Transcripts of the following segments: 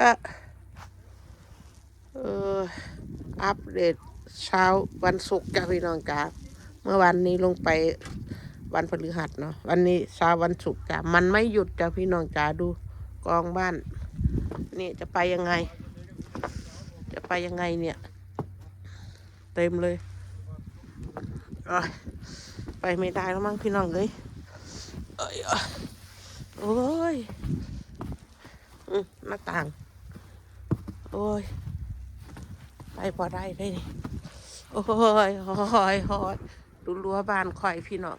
ก็เอออัปเดตเช้าวันศุกร์จ้าพี่น้องจ้าเมื่อวันนี้ลงไปวันพฤหัสเนาะวันนี้เช้าวันศุกร์จ้ามันไม่หยุดจ้าพี่น้องจ้าดูกองบ้าน นี่จะไปยังไง จะไปยังไงเนี่ย เต็มเลยไปไม่ได้แล้วมั้งพี่น้องเลยเอ้ยโอ้ยหน้าต่าง อ้ยไปพอได้ได้นี่โอ้ยหอยหอยดูรั้วบ้านคอยพี่น้อง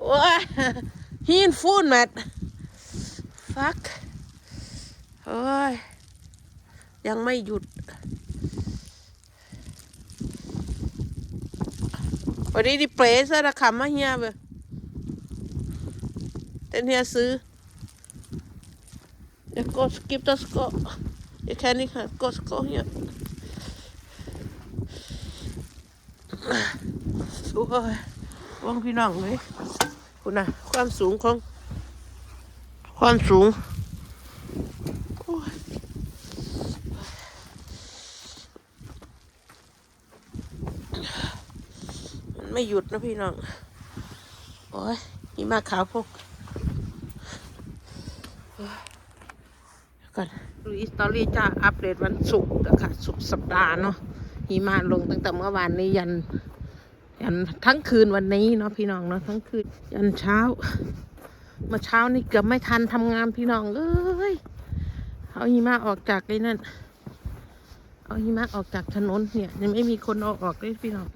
โอ้ยหินฟูนแมทฟักโอ้ยยังไม่หยุดวันนี้ดิเปรสระคำมาเฮียเบอเต้นเฮียซื้อ Jag går skip det ska. Jag kan inte gå ska här. โอ้ยว่างพี่น้องเลยคุณนะความสูงของ ความสูงมันไม่หยุดนะพี่น้อง โอ้ยมีมาขาวพวก ก่อนลุยสตอรี่จะอัปเดตวันศุกร์นะคะสุกร์สัปดาห์เนาะหิมะลงตั้งแต่เมื่อวานนี้ยัน ยันทั้งคืนวันนี้เนาะพี่น้องเนาะทั้งคืนยันเช้ามื่อเช้านี่เกือบไม่ทันทำงานพี่น้องเอ้ยเอาหิมะออกจากไอ้นั่น เอาหิมะออกจากถนนเนี่ยยังไม่มีคนเอาออกเลยพี่น้อง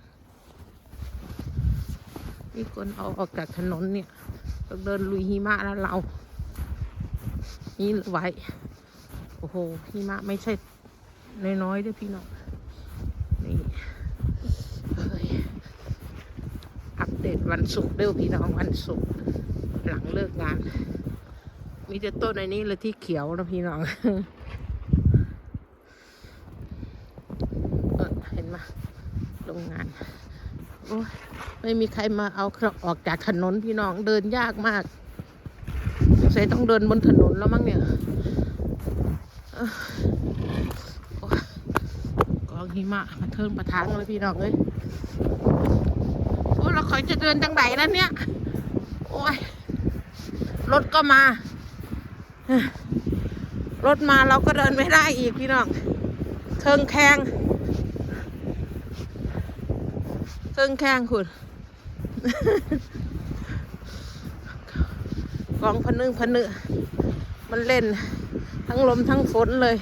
มีคนเอาออกจากถนนเนี่ยต้องเดินลุยหิมะแล้วเรา นี่ไว้ โอ้โหหิมะไม่ใช่น้อยๆด้วยพี่น้องนี่อัปเดตวันศุกร์เด้อพี่น้องวันศุกร์หลังเลิกงาน มีแต่ต้นในนี้เลยที่เขียวนะพี่น้องเออเห็นไหมโรงงานโอ้ไม่มีใครมาเอาเครื่องออกจากถนนพี่น้องเดินยากมากสงสัยต้องเดินบนถนนแล้วมั้งเนี่ย กองหิมะมาเทิงมาทางเลยพี่น้องเอ้ยโอ้เราคอยจะเดินจังไหนแล้วเนี่ย โอ้ย รถก็มา รถมาเราก็เดินไม่ได้อีกพี่น้องเทิงแข้งเทิงแข้งคุณกองพนึงพนึมันเล่น ทั้งลมทั้งฝนเลย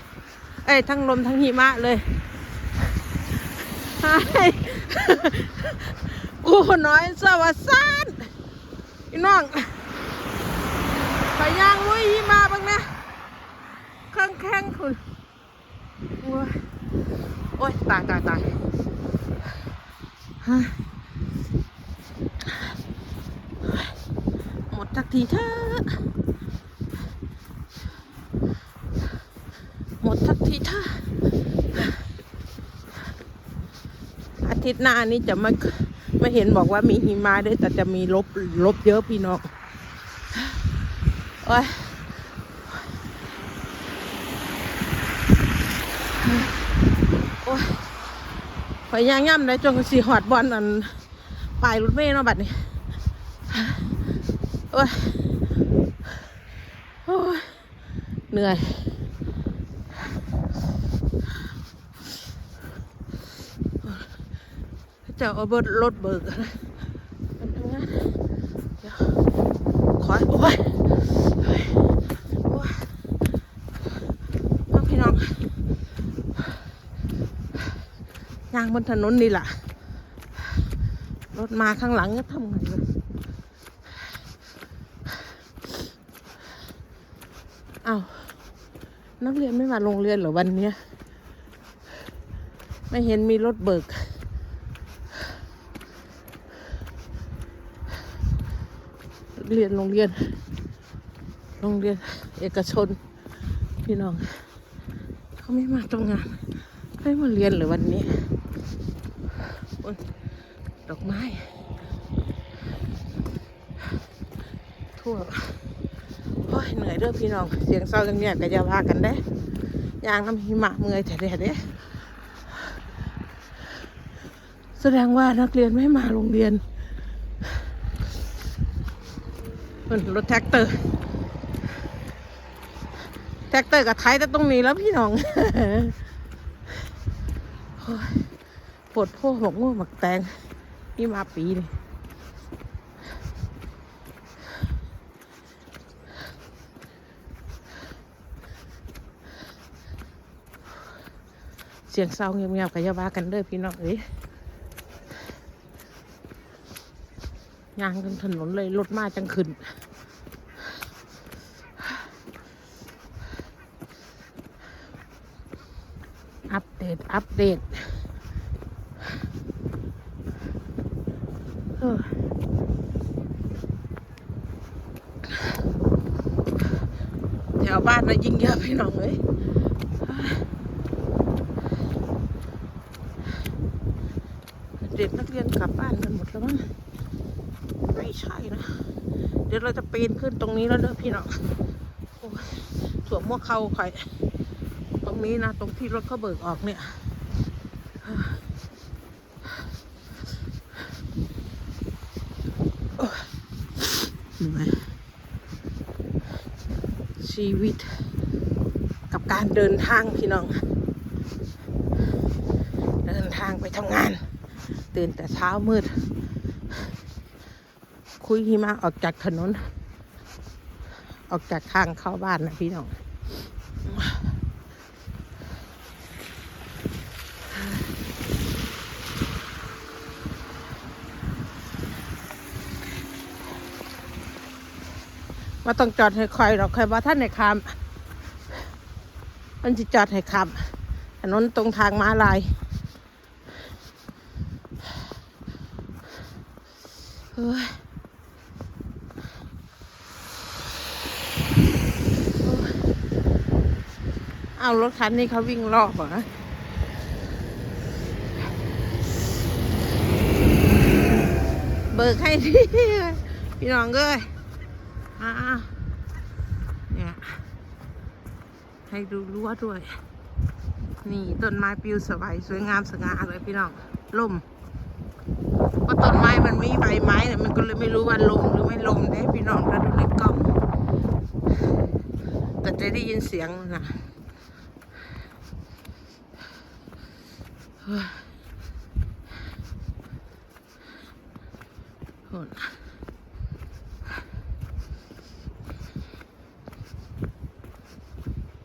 เอ้ยทั้งลมทั้งหิมะเลยไอ้กูน้อยสวัสดิ์พี่น้องไปย่างลุยหิมะบ้างนะเครื่องแข้งคุณโอ้ยโอ้ยตายตายตายฮะหมดสักทีเถอะ หมดท่าอาทิตย์หน้านี้จะไม่ไม่เห็นบอกว่ามีหิมะด้วยแต่จะมีลบลบเยอะพี่น้องโอ้ยโอ้ยพยายามย่ำเลยจนสีหอดบอลอันปลายรถเมล์เนาะบัดนี้โอ้ยโอ้ยเหนื่อย จะเอาเบิดรถเบิกนะมันทำงานเดี๋ยวขอโอ้ยโอ้ยโอ้ยเอาพี่น้องยางบนถนนนี่แหละรถมาข้างหลังก็ทำไงเลยอ้าวนักเรียนไม่มาโรงเรียนเหรอวันเนี้ย ไม่เห็นมีรถเบิก เรียนโรงเรียน โรงเรียนเอกชน พี่น้อง เขาไม่มาทำงานไม่มาเรียนหรือวันนี้ดอกไม้ ทั่วโอ้ยเหนื่อยเด้อพี่น้อง เสียงเศร้าจังเนี่ยก็จะว่ากันได้ยางน้ำหิมะเมื่อยแท้ๆเด้แสดงว่านักเรียนไม่มาโรงเรียนเป็ นรถแท็กเตอร์ แท็กเตอร์กับไทยแต่ตรงนี้แล้วพี่น้องอปวดโพหมกม่วงหมักแตง นี่มาปีนี่เสียงเศร้าเงียบๆกับยาว่ากันเด้อพี่น้องเอ้ยยางจนถนนเลยรถมาจังขึ้น อัปเดต อัป เดตเออแถวบ้านนะยิ่งเยอะพี่น้องเลยเด็กนักเรียนกลับบ้านกันหมดแล้วมั้งไม่ใช่นะ เดี๋ยวเราจะปีนขึ้นตรงนี้แล้วเด้อพี่น้องโอ้ยสวมมวกเข้าใครตรงนี้นะ ตรงที่รถเขาเบิกออกเนี่ยโอ้ยเหนื่อยชีวิต กับการเดินทางพี่น้อง เดินทางไปทำงาน ตื่นแต่เช้ามืด คุยหิมะออกจากถนน ออกจากทางเข้าบ้านนะพี่น้อง มาต้องจอดให้คอยหรอกใครว่าท่านในคำมันจะจอดให้ขับถนนตรงทางม้าลายเฮ้ยเอารถคันนี้เขาวิ่งรอบเหรอเบิกให้พี่น้องเอ้ย อ่าเนี่ย ให้ดูรั้วด้วย นี่ต้นไม้ปิวสบายสวยงามสง่าเลยพี่น้องล่มเพราะต้นไม้มันมีใบไม้เนี่ยมันก็เลยไม่รู้ว่าลมหรือไม่ลมได้พี่น้องถ้าดูในกล้องแต่จะได้ยินเสียงนะเฮ้ยโหด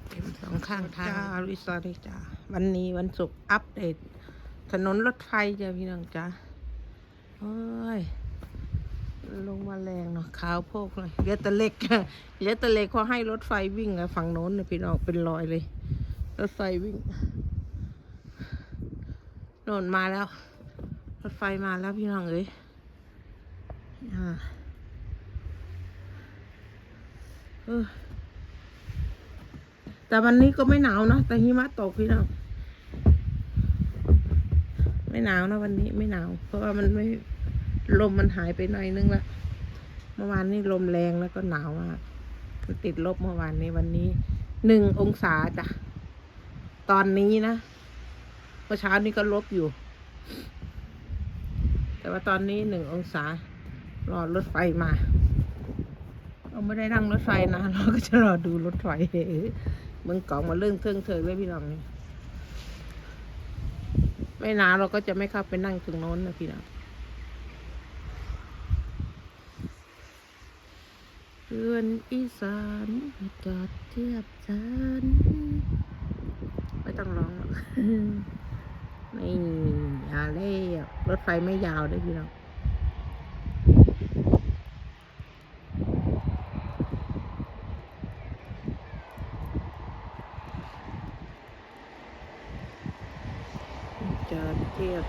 เต็มสอง ข้างทางจ้าริสอร์ทจ้าวันนี้วันศุกร์อัปเดต ถนนรถไฟจ้าพี่น้องจ้าโอ้ย ลงมาแรงเนาะขาวโพกเลยเหลือแต่เล็กเหลือแต่เล็กเขาให้รถไฟวิ่งอะฝั่งโน้นเนี่ยพี่น้องเป็นรอยเลย รถไฟวิ่งโน่นมาแล้ว รถไฟมาแล้วพี่น้องเอ้ยอ่าเออ แต่วันนี้ก็ไม่หนาวนะแต่หิมะตกพี่น้องไม่หนาวนะวันนี้ไม่หนาว เพราะว่ามันไม่ลมมันหายไปหน่อยนึงละเมื่อวานนี้ลมแรงแล้วก็หนาวมากมันติดลบเมื่อวานนี้วันนี้หนึ่งองศาจ้ะตอนนี้นะเมื่อเช้านี้ก็ลบอยู่ แต่ว่าตอนนี้หนึ่งองศารอรถไฟมาเราไม่ได้นั่งรถไฟนะ เราก็จะรอดูรถไฟ เมืองเกาะมาเรื่องเทิงเถิงเลยพี่น้องนี่ไม่นานเราก็จะไม่เข้าไปนั่งตรงโน้นนะพี่น้องเพื่อนอีสานจอดเทียบฉันไม่ต้องร้องหรอกไม่อาเล่รถไฟไม่ยาวด้วยพี่น้อง จอดเทียบ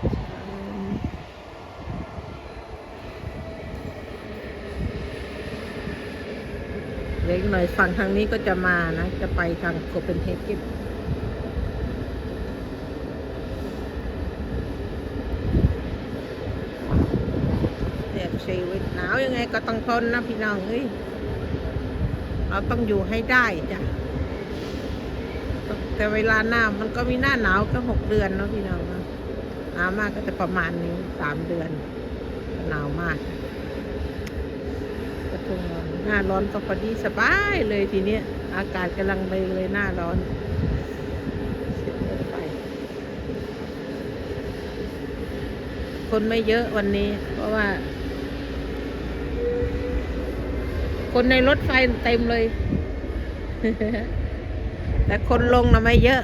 เล็กหน่อยฝั่งทางนี้ก็จะมานะ จะไปทางโคเปนเฮเกนแบบชีวิตหนาวยังไงก็ต้องทนนะพี่น้องเฮ้ยเราต้องอยู่ให้ได้จ้ะแต่เวลาหน้ามันก็มีหน้าหนาวก็หกเดือนเนาะพี่น้องนะ หนาวมากก็จะประมาณนี้สามเดือน หนาวมากก็ช่งนหน้าร้อนก็พอดีสบายเลยทีเนี้ย อากาศกำลังเลยเลยหน้าร้อนคนไม่เยอะวันนี้ เพราะว่า คนในรถไฟเต็มเลย แต่คนลงนะไม่เยอะ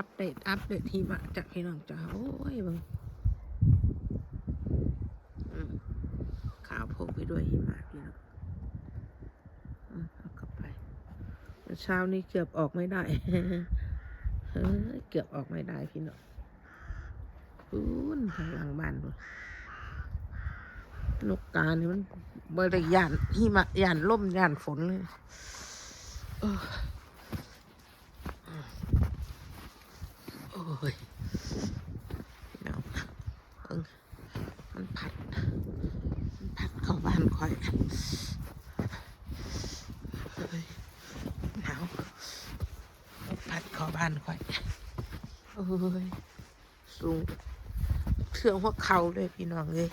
อัปเดต อัปเดตหิมะจากพี่น้องจ้าโอ้ยบังอืมขาวโพกไปด้วยหิมะพี่น้องเอากลับไปเช้านี้เกือบออกไม่ได้เกือบออกไม่ได้พี่น้องพูนข้างหลังบ้านนู่นนกกาเนี่ยมันบริยานหิมะยานล่มยานฝนเลยเออโอ้ ยพี่น้องเอิงมันพัด มันพัดเข้าบ้านคอยเฮ้ยหนาวพัดเข้าบ้านคอยโอ้ย สูงเชื่องหัวเข่าเลยพี่น้องเลย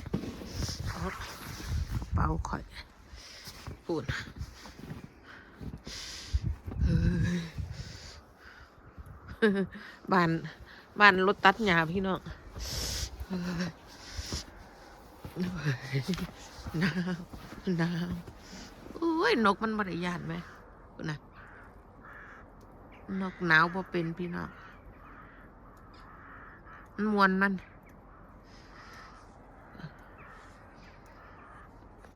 เอาเป่าข่อยปูนเฮ้ยบ้าน บ้านรถตัดหญ้าพี่น้องเฮ้ยหนาวหนาวโอ้ย นกมันบริยานไหมนะนกหนาวพอเป็นพี่น้องมันมวนมัน